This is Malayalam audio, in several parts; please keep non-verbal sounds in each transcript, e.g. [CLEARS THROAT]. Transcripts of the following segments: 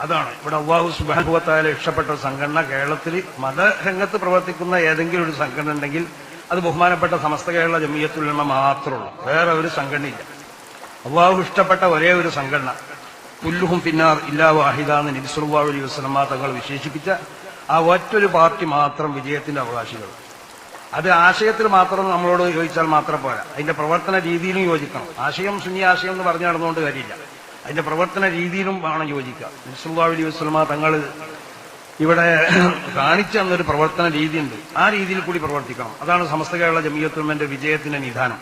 അതാണ്. ഇവിടെ അള്ളാഹു സുബാനുഭവത്തായാലും ഇഷ്ടപ്പെട്ട സംഘടന കേരളത്തിൽ മതരംഗത്ത് പ്രവർത്തിക്കുന്ന ഏതെങ്കിലും ഒരു സംഘടന ഉണ്ടെങ്കിൽ അത് ബഹുമാനപ്പെട്ട സമസ്ത കേരള ജമീയത്തുലമ മാത്രമുള്ളൂ. വേറെ ഒരു സംഘടനയില്ല അള്ളാഹു ഇഷ്ടപ്പെട്ട ഒരേ ഒരു സംഘടന. പുല്ലുഹും പിന്നാർ ഇല്ലാ വാഹിദ എന്ന് നബിസുല്ലാ തങ്ങൾ വിശേഷിപ്പിച്ച ആ ഒറ്റൊരു പാർട്ടി മാത്രം വിജയത്തിന്റെ അവകാശികൾ. അത് ആശയത്തിൽ മാത്രം നമ്മളോട് ചോദിച്ചാൽ മാത്രം പോരാ. അതിന്റെ പ്രവർത്തന രീതിയിലും യോജിക്കണം. ആശയം സുന്നി ആശയം എന്ന് പറഞ്ഞു നടന്നുകൊണ്ട് കാര്യമില്ല. അതിന്റെ പ്രവർത്തന രീതിയിലും വേണം യോജിക്കുക. നബിസുല്ലാ അലി വസ്ലമ തങ്ങൾ ഇവിടെ [CLEARS THROAT] കാണിച്ചു തന്നൊരു പ്രവർത്തന രീതിയുണ്ട്. ആ രീതിയിൽ കൂടി പ്രവർത്തിക്കണം. അതാണ് സമസ്ത കേരള ജമീയത്തുൽമന്റെ വിജയത്തിന്റെ നിധാനം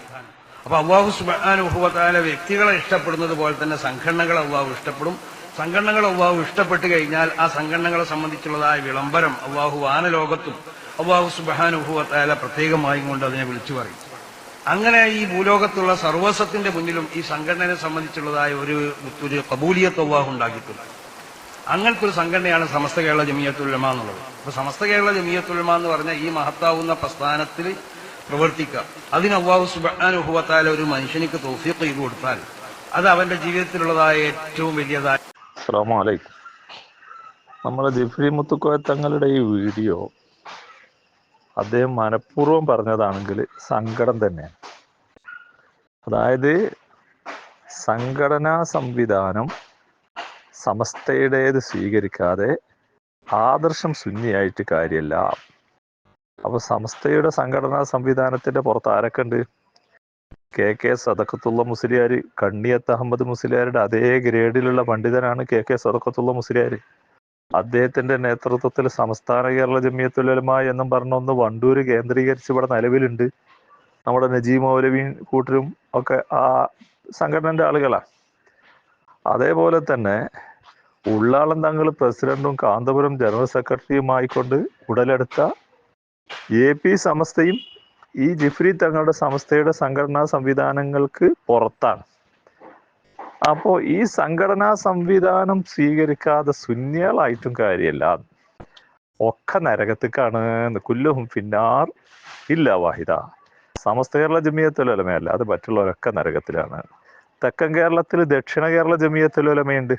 അപ്പൊ അള്ളാഹു സുബാനുഭവത്താല വ്യക്തികളെ ഇഷ്ടപ്പെടുന്നത് പോലെ തന്നെ സംഘടനകളെ അള്ളാഹു ഇഷ്ടപ്പെടും. സംഘടനകൾ അള്ളാഹു ഇഷ്ടപ്പെട്ട് കഴിഞ്ഞാൽ ആ സംഘടനകളെ സംബന്ധിച്ചുള്ളതായ വിളംബരം അള്ളാഹു വാനലോകത്തും അള്ളാഹു സുബാനുഭവത്താല പ്രത്യേകമായും കൊണ്ട് അതിനെ വിളിച്ചു പറയും. അങ്ങനെ ഈ ഭൂലോകത്തുള്ള സർവസ്വത്തിന്റെ മുന്നിലും ഈ സംഘടനയെ സംബന്ധിച്ചുള്ളതായ ഒരു ഒരു കബൂലിയത്ത് അള്ളാഹു ഉണ്ടാക്കിയിട്ടുണ്ട്. അങ്ങനത്തെ ഒരു സംഘടനയാണ് സമസ്ത കേരള ജമിയത്തുലമ എന്നുള്ളത്. അപ്പൊ സമസ്ത കേരള ജമിയത്തുലമ എന്ന് പറഞ്ഞാൽ ഈ മഹത്താവുന്ന പ്രസ്ഥാനത്തിൽ പ്രവർത്തിക്കുക. അതിന് അള്ളാഹു സുബാനുഭവത്താൽ ഒരു മനുഷ്യനിക്ക് തോഫീക്ക് ചെയ്തു കൊടുത്താൽ അത് അവന്റെ ജീവിതത്തിലുള്ളതായ ഏറ്റവും വലിയതായ അസ്സലാമലൈക്കും നമ്മളെ ജിഫ്രി മുത്തുക്കോയ തങ്ങളുടെ ഈ വീഡിയോ അദ്ദേഹം മനഃപൂർവം പറഞ്ഞതാണെങ്കിൽ സങ്കടം തന്നെയാണ്. അതായത് സംഘടനാ സംവിധാനം സമസ്തയുടേത് സ്വീകരിക്കാതെ ആദർശം ശൂന്യായിട്ട് കാര്യമല്ല അപ്പൊ സമസ്തയുടെ സംഘടനാ സംവിധാനത്തിന്റെ പുറത്ത് ആരൊക്കെ ഉണ്ട് കെ കെ സദക്കത്തുള്ള മുസ്ലിയാർ കണ്ണിയത്ത് അഹമ്മദ് മുസ്ലിയാരുടെ അതേ ഗ്രേഡിലുള്ള പണ്ഡിതനാണ് കെ കെ സദക്കത്തുള്ള മുസ്ലിയാർ അദ്ദേഹത്തിന്റെ നേതൃത്വത്തിൽ സംസ്ഥാന കേരള ജമിയത്തുലമ എന്നും പറഞ്ഞ ഒന്ന് വണ്ടൂര് കേന്ദ്രീകരിച്ച് ഇവിടെ നിലവിലുണ്ട്. നമ്മുടെ നജീം മൗലവീൻ കൂട്ടരും ഒക്കെ ആ സംഘടനന്റെ ആളുകളാണ് അതേപോലെ തന്നെ ഉള്ളാളം തങ്ങൾ പ്രസിഡന്റും കാന്തപുരം ജനറൽ സെക്രട്ടറിയുമായിക്കൊണ്ട് ഉടലെടുത്ത എ പി സമസ്തയും ഈ ജിഫ്രി തങ്ങളുടെ സമസ്തയുടെ സംഘടനാ സംവിധാനങ്ങൾക്ക് പുറത്താണ്. അപ്പോ ഈ സംഘടനാ സംവിധാനം സ്വീകരിക്കാതെ ശൂന്യകളായിട്ടും കാര്യമല്ല. ഒക്കെ നരകത്തേക്കാണ് കുല്ലുഹും ഫിന്നാർ. ഇല്ല വാഹിദ. സമസ്ത കേരള ജമിയത്തുലമയല്ല അത് മറ്റുള്ളവരൊക്കെ നരകത്തിലാണ്. തെക്കൻ കേരളത്തിൽ ദക്ഷിണ കേരള ജമിയത്തുലമയുണ്ട്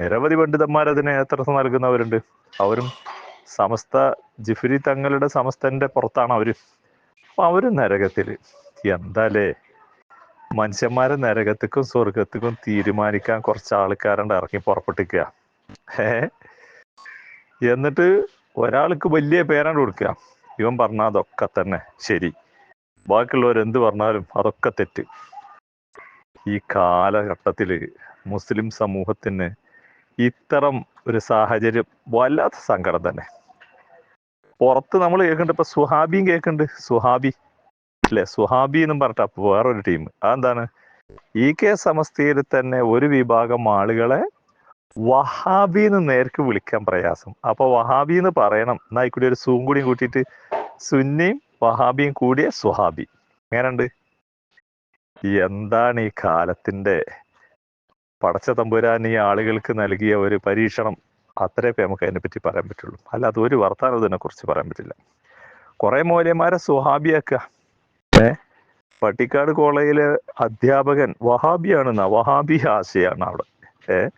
നിരവധി പണ്ഡിതന്മാർ അതിന് നേതൃത്വം നൽകുന്നവരുണ്ട്. അവരും സമസ്ത ജിഫിരി തങ്ങളുടെ സമസ്തന്റെ പുറത്താണ് അവർ. അപ്പൊ അവർ നരകത്തിൽ. എന്താലേ? മനുഷ്യന്മാരെ നരകത്തിക്കും സ്വർഗത്തിക്കും തീരുമാനിക്കാൻ കുറച്ച് ആൾക്കാരുണ്ട് ഇറങ്ങി പുറപ്പെട്ടിക്കുക ഏ എന്നിട്ട് ഒരാൾക്ക് വലിയ പേരാണ് കൊടുക്കുക. ഇവൻ പറഞ്ഞ അതൊക്കെ തന്നെ ശരി. ബാക്കിയുള്ളവർ എന്ത് പറഞ്ഞാലും അതൊക്കെ തെറ്റ്. ഈ കാലഘട്ടത്തിൽ മുസ്ലിം സമൂഹത്തിന് ഇത്തരം ഒരു സാഹചര്യം വല്ലാത്ത സങ്കടം തന്നെ. പുറത്ത് നമ്മൾ കേൾക്കുന്നുണ്ട് ഇപ്പൊ സുഹാബിയും കേൾക്കുന്നുണ്ട് സുഹാബി അല്ലെ സുഹാബി എന്നും പറഞ്ഞിട്ട് അപ്പൊ വേറൊരു ടീം അതെന്താണ്? ഇ കെ സമസ്തയിൽ തന്നെ ഒരു വിഭാഗം ആളുകളെ വഹാബി എന്ന് നേർക്ക് വിളിക്കാൻ പ്രയാസം. അപ്പൊ വഹാബി എന്ന് പറയണം. എന്നാ കൂടി ഒരു സൂം കൂടിയും കൂട്ടിയിട്ട് സുന്നിയും വഹാബിയും കൂടിയ സുഹാബി. എങ്ങനെയുണ്ട്? എന്താണ് ഈ കാലത്തിന്റെ പടച്ച തമ്പുരാൻ ഈ ആളുകൾക്ക് നൽകിയ ഒരു പരീക്ഷണം? അത്രേ നമുക്ക് അതിനെ പറ്റി പറയാൻ പറ്റുള്ളൂ. അല്ലാതെ ഒരു വർത്താനം ഇതിനെ കുറിച്ച് പറയാൻ പറ്റില്ല. കുറെ മൂല്യന്മാരെ സുഹാബിയാക്കുക. പട്ടിക്കാട് കോളേജിലെ അധ്യാപകൻ വഹാബിയാണെന്ന വഹാബി ആശയാണ് അവിടെ. ഏ?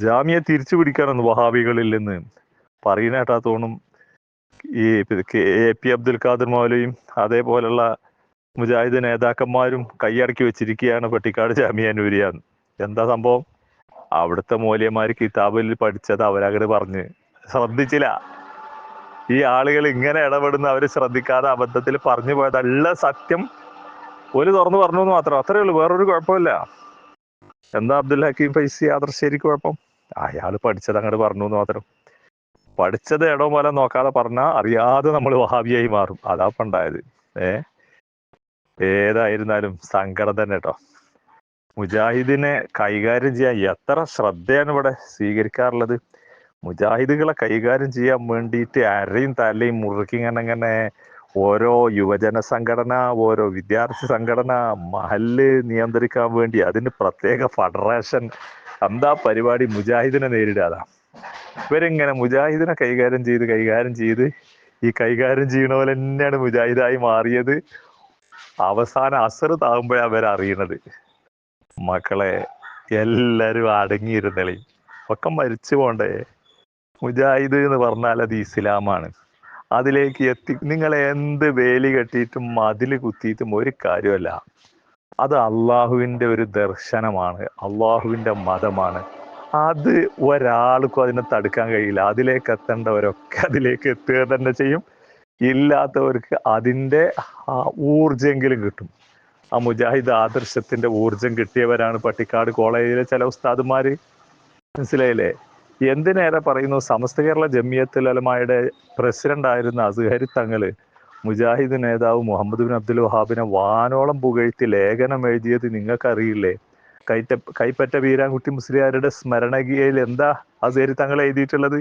ജാമ്യ തിരിച്ചു പിടിക്കാനെന്ന് വഹാബികളിൽ നിന്ന്. പറയുന്ന ഈ ഈ എ പി അബ്ദുൽ ഖാദർ മൗലയും അതേപോലുള്ള മുജാഹിദ് നേതാക്കന്മാരും കൈയടക്കി വെച്ചിരിക്കുകയാണ് പട്ടിക്കാട് ജാമ്യ നൂരിയാന്ന് എന്താ സംഭവം? അവിടുത്തെ മൂല്യന്മാർ കിതാബിൽ പഠിച്ചത് അവരങ്ങട് പറഞ്ഞ്. ശ്രദ്ധിച്ചില്ല. ഈ ആളുകൾ ഇങ്ങനെ ഇടപെടുന്ന അവർ ശ്രദ്ധിക്കാതെ അബദ്ധത്തിൽ പറഞ്ഞു പോയതല്ല സത്യം. ഒരു തുറന്നു പറഞ്ഞു എന്ന് മാത്രം. അത്രേ ഉള്ളൂ. വേറൊരു കുഴപ്പമില്ല. എന്താ അബ്ദുൽ ഹക്കീം ഫൈസി? ആദർശേരി കുഴപ്പം? അയാൾ പഠിച്ചത് അങ്ങോട്ട് പറഞ്ഞു എന്ന് മാത്രം. പഠിച്ചത് ഇടോ പോലെ നോക്കാതെ പറഞ്ഞാൽ അറിയാതെ നമ്മൾ വഹാബിയായി മാറും. അതാ പണ്ടായത് ഏ? ഏതായിരുന്നാലും സങ്കടം തന്നെ കേട്ടോ മുജാഹിദിനെ കൈകാര്യം ചെയ്യാൻ എത്ര ശ്രദ്ധയാണ് ഇവിടെ സ്വീകരിക്കാറുള്ളത്? മുജാഹിദുകളെ കൈകാര്യം ചെയ്യാൻ വേണ്ടിയിട്ട് അരയും തലയും മുറുക്കി ഇങ്ങനെ ഇങ്ങനെ ഓരോ യുവജന സംഘടന ഓരോ വിദ്യാർത്ഥി സംഘടന മഹൽ നിയന്ത്രിക്കാൻ വേണ്ടി അതിന് പ്രത്യേക ഫെഡറേഷൻ എന്താ പരിപാടി മുജാഹിദിനെ നേരിടാതാ ഇവരിങ്ങനെ മുജാഹിദിനെ കൈകാര്യം ചെയ്ത് കൈകാര്യം ചെയ്ത് ഈ കൈകാര്യം ചെയ്യണ പോലെ തന്നെയാണ് മുജാഹിദായി മാറിയത്. അവസാന അസർ താകുമ്പോഴാണ് അവരറിയണത് മക്കളെ എല്ലാരും അടങ്ങിയിരുന്നളി. ഒക്കെ മരിച്ചു പോണ്ടേ. മുജാഹിദ് എന്ന് പറഞ്ഞാൽ അത് ഇസ്ലാമാണ്. അതിലേക്ക് എത്തി നിങ്ങൾ എന്ത് വേലി കെട്ടിയിട്ടും മതിൽ കുത്തിയിട്ടും ഒരു കാര്യമല്ല അത് അള്ളാഹുവിന്റെ ഒരു ദർശനമാണ് അള്ളാഹുവിന്റെ മതമാണ്. അത് ഒരാൾക്കും അതിനെ തടുക്കാൻ കഴിയില്ല. അതിലേക്ക് എത്തേണ്ടവരൊക്കെ അതിലേക്ക് എത്തുക തന്നെ ചെയ്യും. ഇല്ലാത്തവർക്ക് അതിന്റെ ആ ഊർജെങ്കിലും കിട്ടും. ആ മുജാഹിദ് ആദർശത്തിന്റെ ഊർജം കിട്ടിയവരാണ് പട്ടിക്കാട് കോളേജിലെ ചില ഉസ്താദുമാർ മനസ്സിലായില്ലേ? എന്തിനേറെ പറയുന്നു? സമസ്ത കേരള ജമിയത്തുൽ അലമായുടെ പ്രസിഡന്റ് ആയിരുന്ന അസുഹരി തങ്ങൾ മുജാഹിദ് നേതാവ് മുഹമ്മദ് ബിൻ അബ്ദുൽ വഹാബിനെ വാനോളം പുകഴ്ത്തി ലേഖനം എഴുതിയത് നിങ്ങൾക്കറിയില്ലേ? കൈറ്റ കൈപ്പറ്റ വീരാൻകുട്ടി മുസ്ലിയാരുടെ സ്മരണകീയയിൽ എന്താ അസുഹരി തങ്ങൾ എഴുതിയിട്ടുള്ളത്?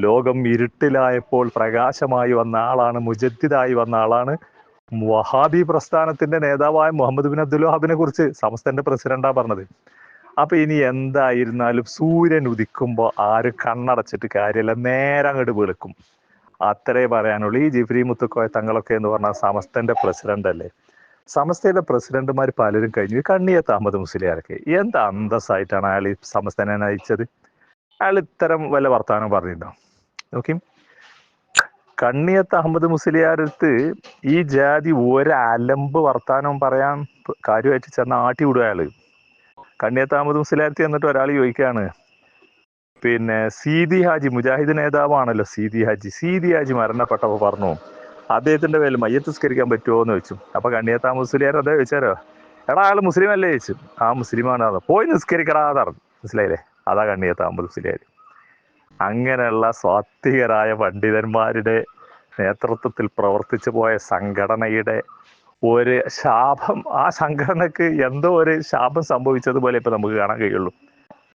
ലോകം ഇരുട്ടിലായപ്പോൾ പ്രകാശമായി വന്ന ആളാണ് മുജദ്ദിദായി വന്ന ആളാണ്. വഹാബി പ്രസ്ഥാനത്തിന്റെ നേതാവായ മുഹമ്മദ് ബിൻ അബ്ദുൽ വഹാബിനെ കുറിച്ച് സമസ്തന്റെ പ്രസിഡന്റാ പറഞ്ഞത്. അപ്പൊ ഇനി എന്തായിരുന്നാലും സൂര്യൻ ഉദിക്കുമ്പോൾ ആര് കണ്ണടച്ചിട്ട് കാര്യമില്ല നേരെ അങ്ങോട്ട് വെളുക്കും. അത്രേ പറയാനുള്ളൂ. ഈ ജിഫ്രി മുത്തുക്കോയ തങ്ങളൊക്കെ എന്ന് പറഞ്ഞാൽ സമസ്തന്റെ പ്രസിഡന്റ് അല്ലേ? സമസ്തയിലെ പ്രസിഡന്റുമാർ പലരും കഴിഞ്ഞു. ഈ കണ്ണിയത്ത് അഹമ്മദ് മുസ്ലിയാരൊക്കെ. എന്ത് അന്തസ്സായിട്ടാണ് അയാൾ ഈ സമസ്തനെ നയിച്ചത്? അയാൾ ഇത്തരം വല്ല വർത്തമാനം പറഞ്ഞിട്ടുണ്ടോ? നോക്കി കണ്ണിയത്ത് അഹമ്മദ് മുസ്ലിയാരത്ത് ഈ ജാതി ഒരലമ്പ് വർത്താനം പറയാൻ കാര്യമായിട്ട് ചെന്ന ആട്ടി വിടുക അയാൾ. കണ്ണിയത്ത് അഹമ്മദ് മുസ്ലിയാരത്തി എന്നിട്ട് ഒരാൾ ചോദിക്കുകയാണ്. പിന്നെ സീതി ഹാജി മുജാഹിദ് നേതാവാണല്ലോ സീതി ഹാജി. സീതി ഹാജി മരണപ്പെട്ടപ്പോൾ പറഞ്ഞു അദ്ദേഹത്തിന്റെ പേരിൽ മയ്യത്ത് സ്കരിക്കാൻ പറ്റുമോ? എന്ന് ചോദിച്ചു. അപ്പൊ കണ്ണിയത്താ മുസ്ലിയാർ അതേ ചോദിച്ചാരോ? എടാ ആൾ മുസ്ലിം അല്ലേ ചോദിച്ചു. ആ മുസ്ലിമാണ് പോയി നിസ്കരിക്കടാ പറഞ്ഞു. മനസ്സിലായില്ലേ? അതാ കണ്ണിയത്താ മുസ്ലിയാർ അങ്ങനെയുള്ള സ്വാത്വികരായ പണ്ഡിതന്മാരുടെ നേതൃത്വത്തിൽ പ്രവർത്തിച്ചു പോയ സംഘടനയുടെ ഒരു ശാപം ആ സംഘടനക്ക് എന്തോ ഒരു ശാപം സംഭവിച്ചതുപോലെ ഇപ്പൊ നമുക്ക് കാണാൻ കഴിയുള്ളൂ.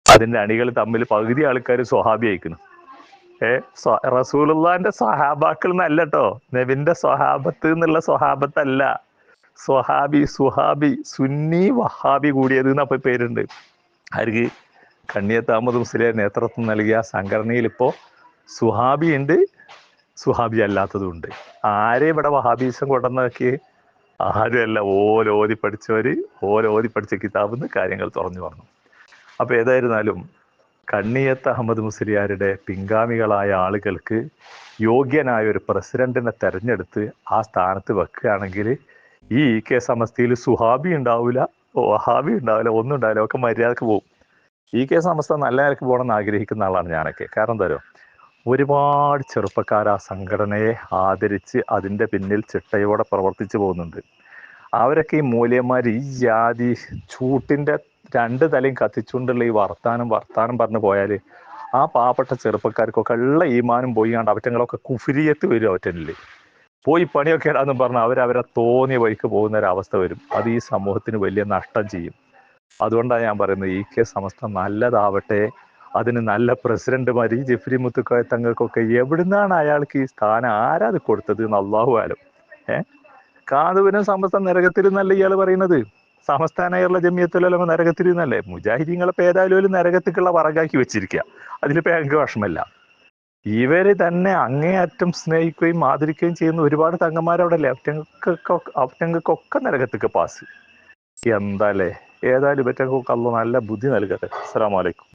അതിന്റെ അണികൾ തമ്മിൽ പകുതി ആൾക്കാർ സ്വഹാബി അയക്കുന്നു ഏ റസൂലുള്ളാന്റെ സ്വഹാബാക്കൾ എന്നല്ല കേട്ടോ നബിന്റെ സ്വഹാബത്ത് എന്നുള്ള സ്വഹാബത്തല്ല. സ്വഹാബി സുഹാബി സുന്നി വഹാബി കൂടിയത് എന്നപ്പോ പേരുണ്ട്. ആർക്ക് കണ്ണിയത്ത് അഹമ്മദ് മുസ്ലിയെ നേതൃത്വം നൽകിയ സംഘടനയിൽ ഇപ്പോ സുഹാബി ഉണ്ട് സുഹാബി അല്ലാത്തതും ഉണ്ട്. ആരെ ഇവിടെ വഹാബീസം കൊണ്ടുവന്നാക്കി? ആരുമല്ല ഓരോതി പഠിച്ചവര് ഓരോതി പഠിച്ച കിതാബിൽ കാര്യങ്ങൾ തുറന്നു പറഞ്ഞു. അപ്പോൾ ഏതായിരുന്നാലും കണ്ണിയത്ത് അഹമ്മദ് മുസ്ലിയാരുടെ പിൻഗാമികളായ ആളുകൾക്ക് യോഗ്യനായ ഒരു പ്രസിഡന്റിനെ തെരഞ്ഞെടുത്ത് ആ സ്ഥാനത്ത് വെക്കുകയാണെങ്കിൽ ഈ കെ സമസ്തയിൽ സുഹാബി ഉണ്ടാവില്ല വഹാബി ഉണ്ടാവില്ല ഒന്നും ഉണ്ടാവില്ല ഒക്കെ മര്യാദയ്ക്ക് പോകും ഇ കെ സമസ്ത നല്ല നിലയ്ക്ക് പോകണം എന്ന് ആഗ്രഹിക്കുന്ന ആളാണ് ഞാനൊക്കെ. കാരണം എന്താ ഒരുപാട് ചെറുപ്പക്കാർ ആ സംഘടനയെ ആദരിച്ച് അതിന്റെ പിന്നിൽ ചിട്ടയോടെ പ്രവർത്തിച്ചു പോകുന്നുണ്ട്. അവരൊക്കെ ഈ മൂല്യന്മാർ ഈ ജാതി ചൂട്ടിന്റെ രണ്ട് തലയും കത്തിച്ചുകൊണ്ടുള്ള ഈ വർത്താനം വർത്താനം പറഞ്ഞു പോയാൽ ആ പാവപ്പെട്ട ചെറുപ്പക്കാർക്കൊക്കെ ഉള്ള ഈമാനും പോയി കണ്ട് അവറ്റങ്ങളൊക്കെ കുഫിരിയത്ത് വരും അവറ്റനിൽ. പോയി പണിയൊക്കെ ഇടാന്ന് പറഞ്ഞാൽ അവരവരെ അവരെ തോന്നിയ വഴിക്ക് പോകുന്ന ഒരു അവസ്ഥ വരും. അത് ഈ സമൂഹത്തിന് വലിയ നഷ്ടം ചെയ്യും. അതുകൊണ്ടാണ് ഞാൻ പറയുന്നത് ഈ കെ സമസ്ത നല്ലതാവട്ടെ അതിന് നല്ല പ്രസിഡന്റുമാർ ഈ ജെഫ്രി മുത്തുക്കോയ തങ്ങൾക്കൊക്കെ എവിടുന്നാണ് അയാൾക്ക് ഈ സ്ഥാനം? ആരാ അത് കൊടുത്തത് എന്ന് ഏ? കാതുവിനും സമസ്ത നരകത്തിൽ എന്നല്ല ഇയാൾ പറയുന്നത്. സമസ്ഥാന കേരള ജമിയത്തുലമ നരകത്തിൽ എന്നല്ലേ മുജാഹിദീങ്ങളെ പേരാലും നരകത്തിക്കുള്ള വറകാക്കി വെച്ചിരിക്കുക അതിലിപ്പോ ഞങ്ങൾക്ക് വിഷമല്ല. ഇവർ തന്നെ അങ്ങേയറ്റം സ്നേഹിക്കുകയും ആദരിക്കുകയും ചെയ്യുന്ന ഒരുപാട് തങ്ങന്മാരവിടെ അവറ്റങ്ങൾക്കൊക്കെ നരകത്തേക്ക് പാസ്. എന്താല്ലേ ഏതായാലും ഇവറ്റങ്ങൾക്കൊക്കെ അല്ല നല്ല ബുദ്ധി നൽകട്ടെ. അസ്സാം അലൈക്കും.